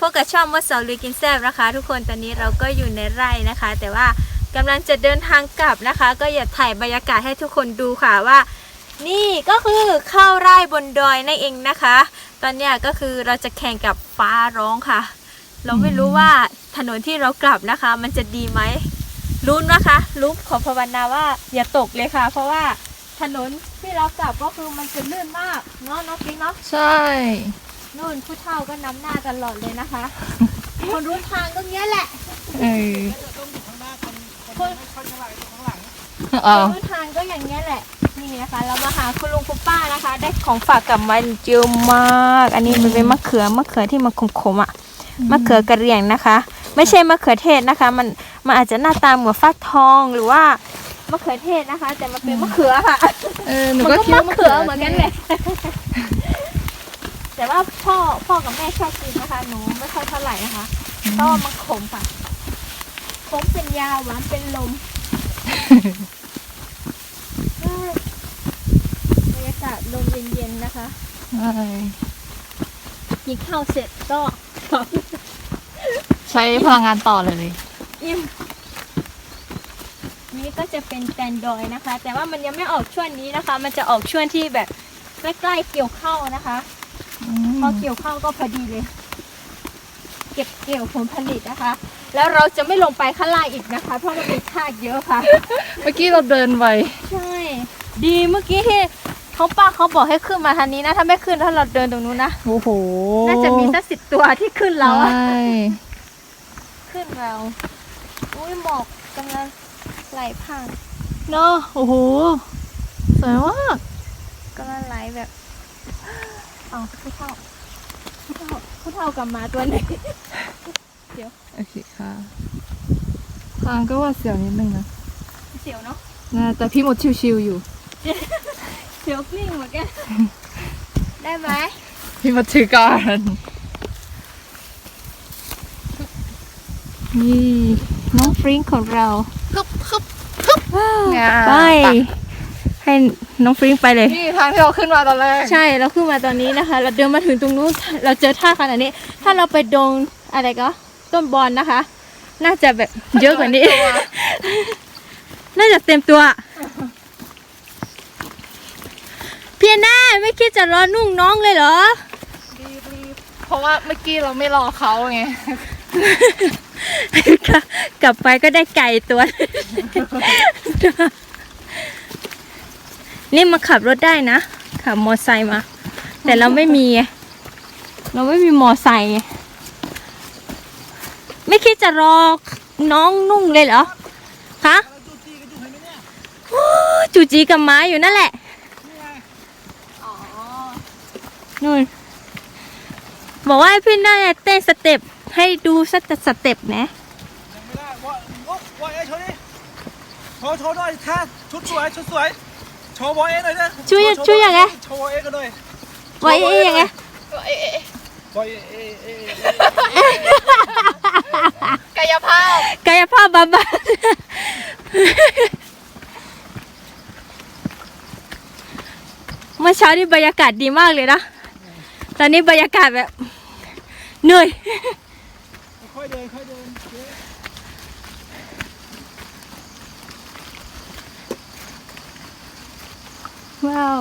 พบกับช่องมดสาวลุยกินแซบนะคะ ทุกคนตอนนี้เราก็อยู่ในไร่นะคะ แต่ว่ากำลังจะเดินทางกลับนะคะ ก็อย่าถ่ายบรรยากาศให้ทุกคนดูค่ะว่า นี่ก็คือเข้าไร่บนดอยนั่นเองนะคะ ตอนเนี้ยก็คือเราจะแข่งกับฟ้าร้องค่ะ เราไม่รู้ว่าถนนที่เรากลับนะคะ มันจะดีไหมลุ้นนะคะลุ้นขอภาวนาว่าอย่าตกเลยค่ะ เพราะว่าถนนที่เรากลับก็คือมันจะลื่นมากเนาะน้องปิ๊งเนาะ ใช่ นู่นผู้เฒ่าก็นำหน้าตลอดเลยนะคะ คนรู้ทางก็เงี้ยแหละเออคนอ้าวรู้ทางก็อย่างเงี้ยแหละ นี่นะคะ เรามาหาคุณลุงคุณป้านะคะ ได้ของฝากกลับมาเยอะมาก อันนี้มันเป็นมะเขือมะเขือที่มันขมๆอะมะเขือกระเหรี่ยงนะคะ ไม่ใช่มะเขือเทศนะคะ มันมันอาจจะหน้าตาเหมือนฟักทองหรือว่ามะเขือเทศนะคะ แต่มันเป็นมะเขือค่ะเออหนูมันก็ก็คิดมะว่ามะเขือเหมือนกันเลย แต่ว่าพ่อพ่อกับแม่ชอบกินนะคะหนูไม่ค่อยเท่าไหร่นะคะเพราะว่ามันขมค่ะขมเป็นยาหวานเป็นลมเอ้ยบรรยากาศลมเย็นๆนะคะใช่กินข้าวเสร็จก็ใช้พลังงานต่อเลยอิ่มนี่ก็จะเป็นแตนดอยนะคะ แต่ว่ามันยังไม่ออกช่วงนี้นะคะ มันจะออกช่วงที่แบบใกล้ๆเกี่ยวข้าวนะคะ พอเกี่ยวข้าวก็พอดีเลย เก็บเกี่ยวผลผลิตนะคะ แล้วเราจะไม่ลงไปข้างล่างอีกนะคะ เพราะมันมีทากเยอะค่ะ เมื่อกี้เราเดินไปใช่ดีเมื่อกี้ที่เขาป้าเขาบอกให้ขึ้นมาทางนี้นะ ถ้าไม่ขึ้นถ้าเราเดินตรงนู้นนะโอ้โหน่าจะมีสักสิบตัวที่ขึ้นเราอะใช่ขึ้นเราอุ้ยหมอกกำลังไหลผ่านเนาะโอ้โหสวยมากกำลังไหลแบบ อ๋อผู้เท่าผู้เท่าผู้เท่ากับหมาตัวหนึงโอเคค่ะทางก็ว่าเสียวนิดนึงนะเสียวเนาะนะแต่พี่หมดชิวๆอยู่ เสียวกลิ้งเหมือนกันได้ไหมพี่หมดถือการนี่น้องฟริงของเราฮึบฮึบฮึบไป ให้น้องฟริงไปเลย นี่ทางที่เราขึ้นมาตอนแรก ใช่เราขึ้นมาตอนนี้นะคะ เราเดินมาถึงตรงนู้นเราเจอท่าขนาดนี้ ถ้าเราไปดงอะไรก็ต้นบอลนะคะ น่าจะแบบเยอะกว่านี้ น่าจะเต็มตัว เพียหน้าไม่คิดจะรอนุ่งน้องเลยเหรอเพราะว่าเมื่อกี้เราไม่รอเขาไงกลับไปก็ได้ไก่ตัว นี่มาขับรถได้นะ ขับมอไซค์มา แต่เราไม่มี เราไม่มีมอไซค์ไม่คิดจะรอน้องนุ่งเลยเหรอคะจูจีกับไม้อยู่นั่นแหละนู่นบอกว่าให้พี่น่าจะเต้นสเต็ปให้ดูสักสเต็ปนะไม่ได้ว่าวอยเอโชว์ดิโชว์โชว์หน่อยท่าชุดสวยชุดสวย โชว์วอยเอหน่อยนะช่วยช่วยยังไงโชว์วอยเอกันหน่อยไว้เอ๊ยยังไงวอยเอเอเอกายภาพกายภาพบำบัดเมื่อเช้านี่บรรยากาศดีมากเลยนะ ตอนนี้บรรยากาศแบบเหนื่อย ค่อยเดินค่อยเดินเจ๊ ว้าว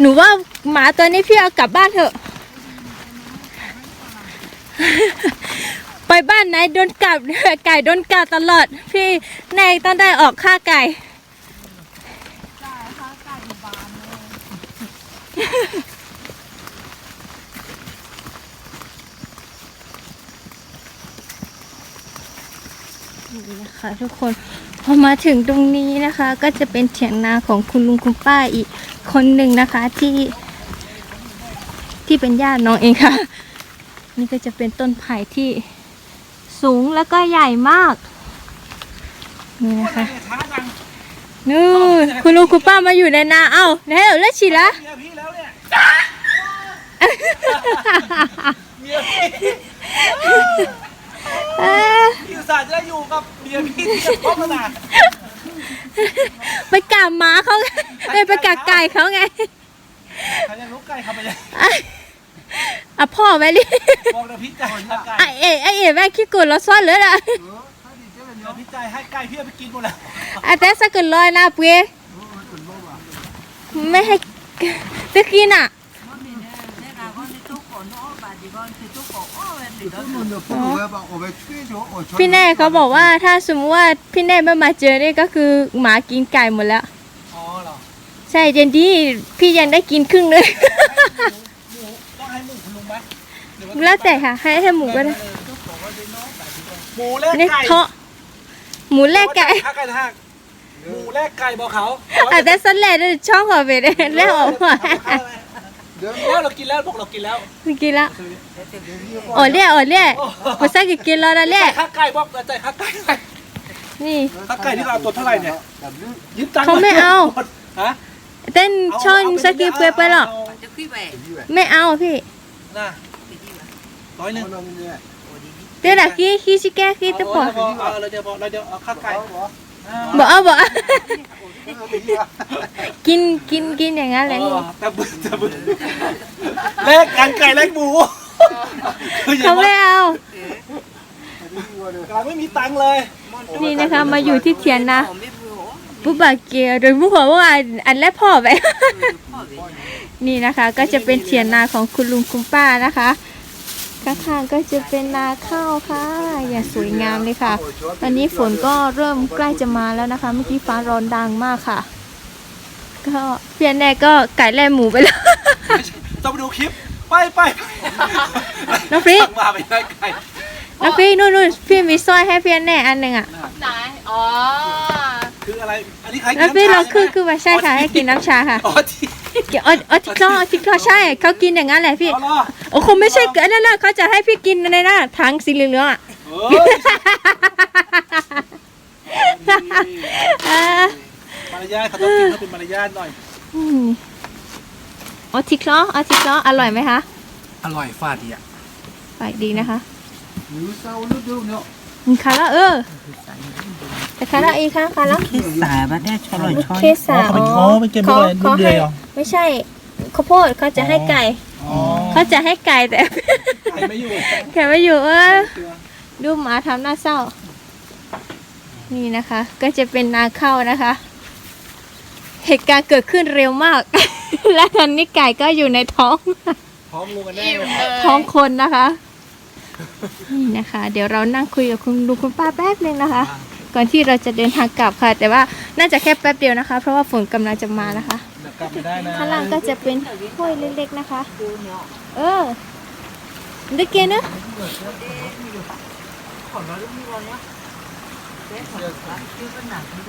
หนูว่าหมาตัวนี้พี่เอากลับบ้านเถอะ ไปบ้านไหนโดนกัดไก่โดนกัดตลอด พี่แน่ต้องได้ออกค่าไก่ นี่นะคะทุกคนพอมาถึงตรงนี้นะคะ ก็จะเป็นเถียงนาของคุณลุงคุณป้าอีกคนหนึ่งนะคะที่ ที่เป็นญาติน้องเองค่ะ นี่ก็จะเป็นต้นไผ่ที่สูงแล้วก็ใหญ่มาก นี่นะคะเนี่ยช้าจังนู่นคุณลุงคุณป้ามาอยู่ในนา เอ้าแล้วแล้วฉีละพี่แล้วเนี่ย เมียพี่เออพี่อุตส่าห์จะได้อยู่กับเมียพี่ที่จะพบกันนะไปกัดหมาเขาไงเอ้ยไปกัดไก่เขาไงใครจะรู้ไก่เขาไปยังอะพ่อไปดิบอกเดี๋ยวพี่จ่ายให้ไก่ไอเอ๋ไอเอ๋แม่ขี้กุดเราซ่อนเลยล่ะเดี๋ยวพี่จ่ายให้ไก่พี่เอาไปกินหมดแล้วอาแต่สักกุลอยนะเปียไม่ให้ จะกินอะพี่แน่เขาบอกว่าถ้าสมมติว่าพี่แน่ไม่มาเจอเนี่ยก็คือหมากินไก่หมดแล้วใช่เจนดี้พี่ยังได้กินครึ่งเลยหมูต้องให้หมูคุณลุงไหมหรือว่าแล้วแต่ค่ะ ให้ให้หมูก็ได้หมูแลกไก่เทาะหมูแลกไก่ไก หมูแลกไก่บอกเขาอาจจะสันแหละช่องขอไปได้แล้วออกมาแล้วเรากินแล้วบอกเรากินแล้วกินละอ๋อเรียอ๋อเรียภาษาอังกฤษกินแล้วนะเรียค่าไก่บอกจ่ายค่าไก่หน่อยนี่ค่าไก่ที่เราเอาตัวเท่าไหร่เนี่ยยืมตังค์เขาไม่เอาฮะเต้นช่อนสกีเปลือยไปหรอกไม่เอาพี่น่ะร้อยหนึ่งเดี๋ยวละขี้ขี้ชิแก้ขี้ตะปอเอาเราจะบอกเราจะเอาค่าไก่ บอกเอาบอกเอากินกินกินอย่างนั้นแหละนี่ตะบึตะบึแลกกันไก่แลกหมูคืออย่าเขางไม่เอากำลังไม่มีตังค์เลย นี่นะคะมาอยู่ที่เทียนนะปุ๊บบาเกียโดยผู้บอกว่าอันอันแรกพ่อไปนี่นะคะ ก็จะเป็นเทียนนาของคุณลุงคุณป้านะคะ ข้างๆก็จะเป็นนาข้าวค่ะ อย่างสวยงามเลยค่ะ ตอนนี้ฝนก็เริ่มใกล้จะมาแล้วนะคะ เมื่อกี้ฟ้าร้อนดังมากค่ะ ก็เพียนแน่ก็ไก่แล่หมูไปแล้ว ต้องไปดูคลิป ไปไปไปน้องฟรีสั่มาไปได้ไก่น้องพี่นู่นนู่นพี่มีสร้อยให้เพียนแน่อันหนึ่งอะไหนอ๋อคืออะไร อันนี้ใครกินน้องพี่น้ำชาเราคือใช่ไหมคือว่าใช่ค่ะให้กินน้ำชาค่ะอ๋อที่เกี่ยวอ๋ออ๋อทิกทอทิกทอใช่เขากินอย่างนั้นแหละพี่อ๋อเหรอ โอ้คงไม่ใช่อันนั้นนะเขาจะให้พี่กินในน่ะถังสีเหลืองๆอะเอออ่ามารยาทเขาต้องกินเขาเป็นมารยาทหน่อยอืมอ๋อทิกทออ๋อทิกทออร่อยไหมคะ อร่อยฟาดดีอะฝากดีนะคะอืมคาราเออแต่คาราอีกค่ะคาราสายมาได้ชอร่อยชอยเคสาเขาเป็นคอเป็นเกมอะไรลูกเดือยเหรอไม่ใช่ข้าวโพดเขาจะให้ไก่อ๋อ เขาจะให้ไก่แต่ใครไม่อยู่แค่ไม่อยู่เออดูหมาทำหน้าเศร้า นี่นะคะ ก็จะเป็นนาข้าวนะคะ เหตุการณ์เกิดขึ้นเร็วมาก และตอนนี้ไก่ก็อยู่ในท้องพร้อมลุงกันแน่อิ่มเลยเลยท้องคนนะคะ นี่นะคะ เดี๋ยวเรานั่งคุยกับคุณลุงคุณป้าแป๊บนึงนะคะ ก่อนที่เราจะเดินทางกลับค่ะ แต่ว่าน่าจะแค่แป๊บเดียวนะคะ เพราะว่าฝนกำลังจะมานะคะเดี๋ยว กลับไม่ได้นะข้างล่างก็จะเป็นห้วยเล็กๆนะคะ เออได้เกณฑ์นะ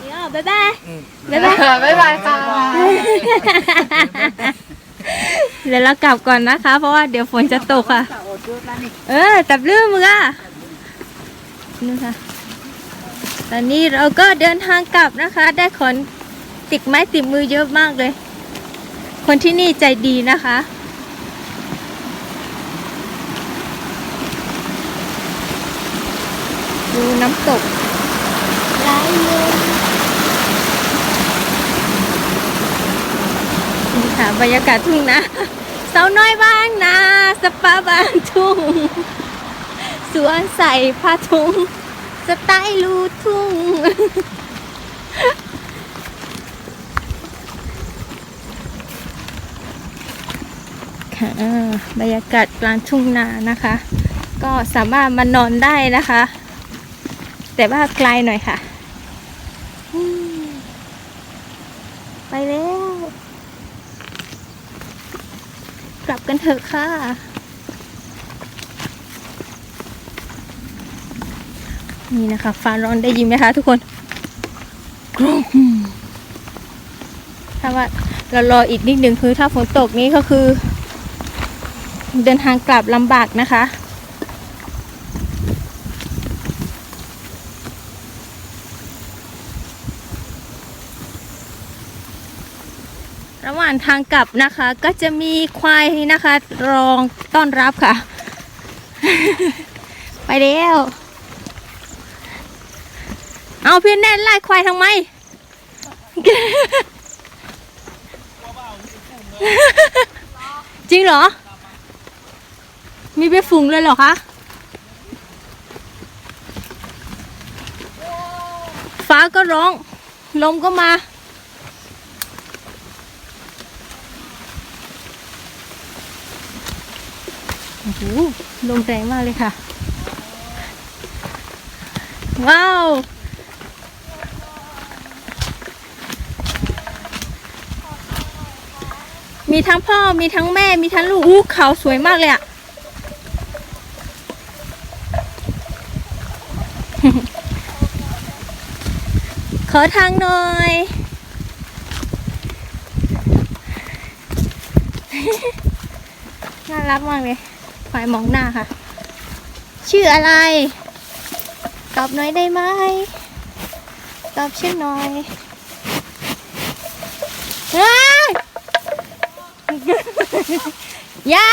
เดี๋ยวบ๊ายบายบ๊ายบายบ๊ายบายค่ะเดี๋ยวเรากลับก่อนนะคะ เพราะว่าเดี๋ยวฝนจะตกค่ะ เออจับลืมมืออะนี่ค่ะ ตอนนี้เราก็เดินทางกลับนะคะ ได้ขนติดไม้ติดมือเยอะมากเลย คนที่นี่ใจดีนะคะ ดูน้ำตกไหลเย็นนี่ค่ะบรรยากาศทุ่งนะเสาน้อยบ้างนะ สปาบางทุ่ง สวนใส่ผ้าถุงสไตล์ลูทุ่ง บรรยากาศกลางทุ่งนานะคะ ก็สามารถมานอนได้นะคะ แต่ว่าไกลหน่อยค่ะ ไปแล้ว กลับกันเถอะค่ะนี่นะคะฟ้าร้อนได้ยินไหมคะทุกคนกรุถ้าว่าเรารออีกนิดนึงคือถ้าฝนตกนี้ก็คือ เดินทางกลับลำบากนะคะ ระหว่างทางกลับนะคะ ก็จะมีควายนะคะ รองต้อนรับค่ะ ไปแล้วเอาพี่แน่ไล่ควายทำไมจริงเหรอ มีไปฝูงเลยเหรอคะฟ้าก็ร้อง ลมก็มาโอ้โหลมแรงมากเลยค่ะ ว้าว มีทั้งพ่อมีทั้งแม่มีทั้งลูกอู้เขาสวยมากเลยอะ ขอทางหน่อย น่ารักมากเลยควายมองหน้าค่ะ ชื่ออะไร ตอบหน่อยได้ไหม ตอบชื่อหน่อยเฮ้ยอย่า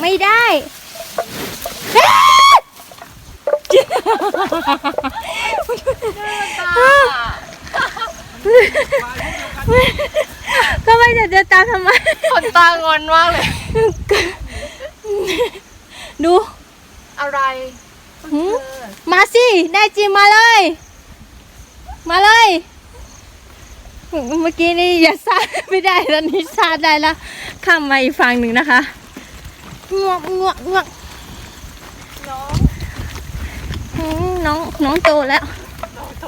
ไม่ได้ ก็ไม่จะเดินตามทำไม คนตางอนมากเลย ดู อะไรหืมมาสิได้จริงมาเลย มาเลย เมื่อกี้นี่อย่าซาดไม่ได้ตอนนี้ซาดได้แล้วข้ามมาอีกฝั่งหนึ่งนะคะงวกงวกงวก น้อง อืม น้องน้องโตแล้วน้องโต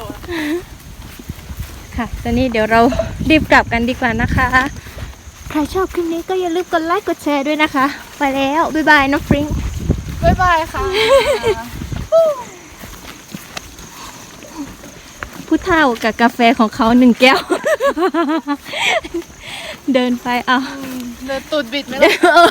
ค่ะ ตอนนี้เดี๋ยวเรารีบกลับกันดีกว่านะคะ ใครชอบคลิปนี้ก็อย่าลืมกดไลค์กดแชร์ด้วยนะคะ ไปแล้ว บ๊ายบายน้องฟริงบ๊ายบายค่ะ ผู้เฒ่ากับกาแฟของเขาหนึ่งแก้ว เดินไปเอา เดินตูดบิดไหมล่ะ เออ